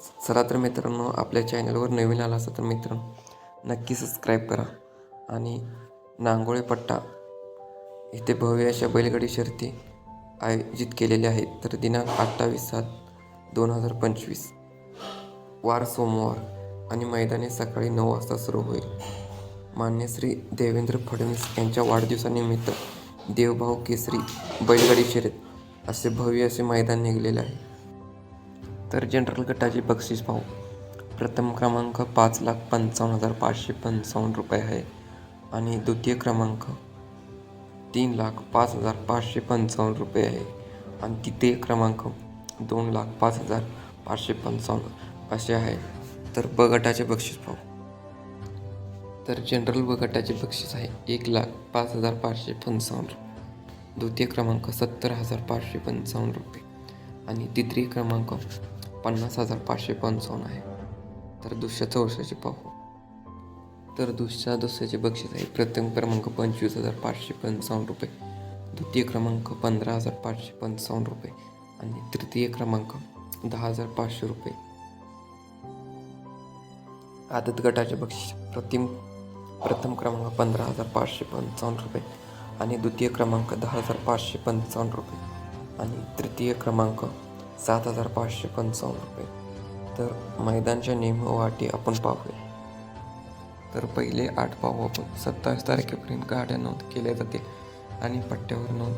चला तर मित्रांनो आपल्या चॅनलवर नवीन आला असा तर मित्रांनो नक्की सबस्क्राईब करा. आणि नांगोळे पट्टा इथे भव्य अशा बैलगाडी शर्ती आयोजित केलेल्या आहेत. तर दिनांक अठ्ठावीस सात दोन हजार पंचवीस वार सोमवार आणि मैदाने सकाळी नऊ वाजता सुरू होईल. मान्य श्री देवेंद्र फडणवीस यांच्या वाढदिवसानिमित्त देवभाऊ केसरी बैलगाडी शर्यत असे भव्य असे मैदान निघलेले आहे. तर जनरल गटाचे बक्षीस पाहू. प्रथम क्रमांक पाच लाख पंचावन्न हजार पाचशे पंचावन्न रुपये आहे. आणि द्वितीय क्रमांक तीन लाख पाच हजार पाचशे पंचावन्न रुपये आहे. आणि तृतीय क्रमांक दोन लाख पाच हजार पाचशे पंचावन्न असे आहे. तर ब गटाचे बक्षीस पाहू. तर जनरल ब गटाचे बक्षीस आहे एक लाख पाच हजार पाचशे पंचावन्न रुपये. द्वितीय क्रमांक सत्तर हजार पाचशे पंचावन्न रुपये. आणि तिसरी क्रमांक पन्नास हजार पाचशे पंचावन्न आहे. तर दुसऱ्या वर्षाचे पाहू. तर दुसऱ्या दुसऱ्याचे बक्षीस आहे. प्रथम क्रमांक पंचवीस हजार पाचशे पंचावन्न रुपये. द्वितीय क्रमांक पंधरा हजार पाचशे पंचावन्न रुपये. आणि तृतीय क्रमांक दहा हजार पाचशे रुपये. आदत गटाचे बक्षीस. प्रथम प्रथम क्रमांक पंधरा हजार पाचशे पंचावन्न रुपये. आणि द्वितीय क्रमांक दहा हजार पाचशे पंचावन्न रुपये. आणि तृतीय क्रमांक सात हजार पाचशे पंचावन्न रुपये. तर मैदानच्या नियम व आपण पाहूया. तर पहिले आठ पाहू आपण. सत्तावीस तारखेपर्यंत गाड्या नोंद केल्या जातील आणि पट्ट्यावर नोंद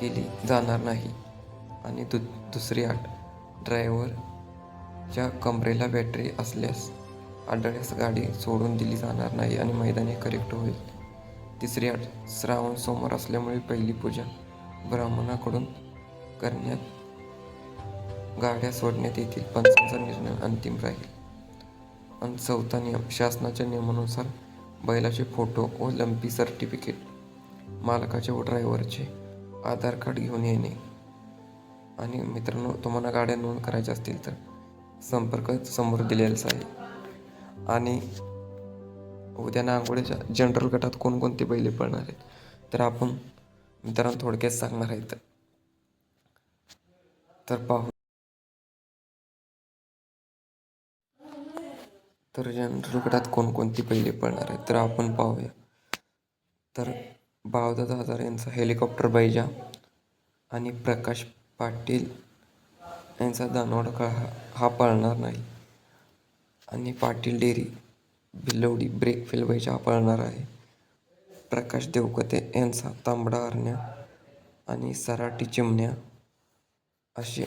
केली जाणार नाही. आणि दु दुसरी आठ. ड्रायव्हरच्या कमरेला बॅटरी असल्यास आढळल्यास गाडी सोडून दिली जाणार नाही आणि मैदानी करेक्ट होईल. तिसरी आठ. श्रावण सोमवार असल्यामुळे पहिली पूजा ब्राह्मणाकडून करण्यात गाड्या सोडण्यात येतील पंचांचा निर्णय अंतिम राहील. आणि चौथा नियम शासनाच्या नियमानुसार बैलाचे फोटो व लंपी सर्टिफिकेट मालकाचे व ड्रायव्हरचे आधार कार्ड घेऊन येणे. आणि मित्रांनो तुम्हाला गाड्या नोंद करायच्या असतील तर संपर्क समोर दिलेलाच आहे. आणि उद्या नांगोळीच्या जनरल गटात कोणकोणते बैले पळणार आहेत तर आपण मित्रांनो थोडक्यात सांगणार आहेत तर पाहू. तर जनरल गटात कोणकोणती बैले पळणार आहेत? तर आपण पाहूया. तर बावदादा हजार यांचा हेलिकॉप्टर बैजा आणि प्रकाश पाटील यांचा दानवड हा हा पळणार नाही. आणि Patil dairy Bhilwadi brake fail बैजा हा पळणार आहे. प्रकाश देवकते यांचा तांबडा हरण्या आणि सराटी चिमण्या अशी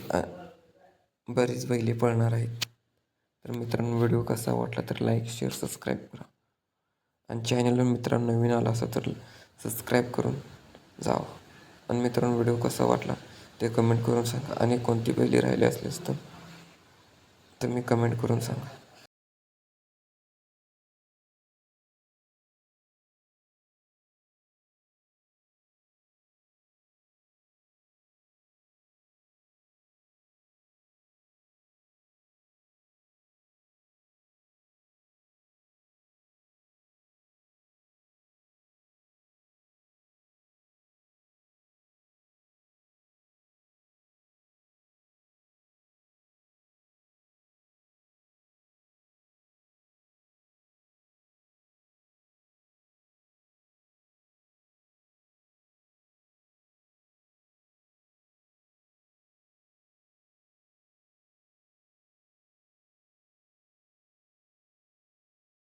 बरीच बैले पळणार आहेत. तर मित्रांनो व्हिडिओ कसा वाटला तर लाईक शेअर सबस्क्राईब करा. आणि चॅनलवर मित्रांनो नवीन आला असा तर सबस्क्राईब करून जावं. आणि मित्रांनो व्हिडिओ कसा वाटला ते कमेंट करून सांगा. आणि कोणती बैली राहिली असल्यास तर तुम्ही कमेंट करून सांगा.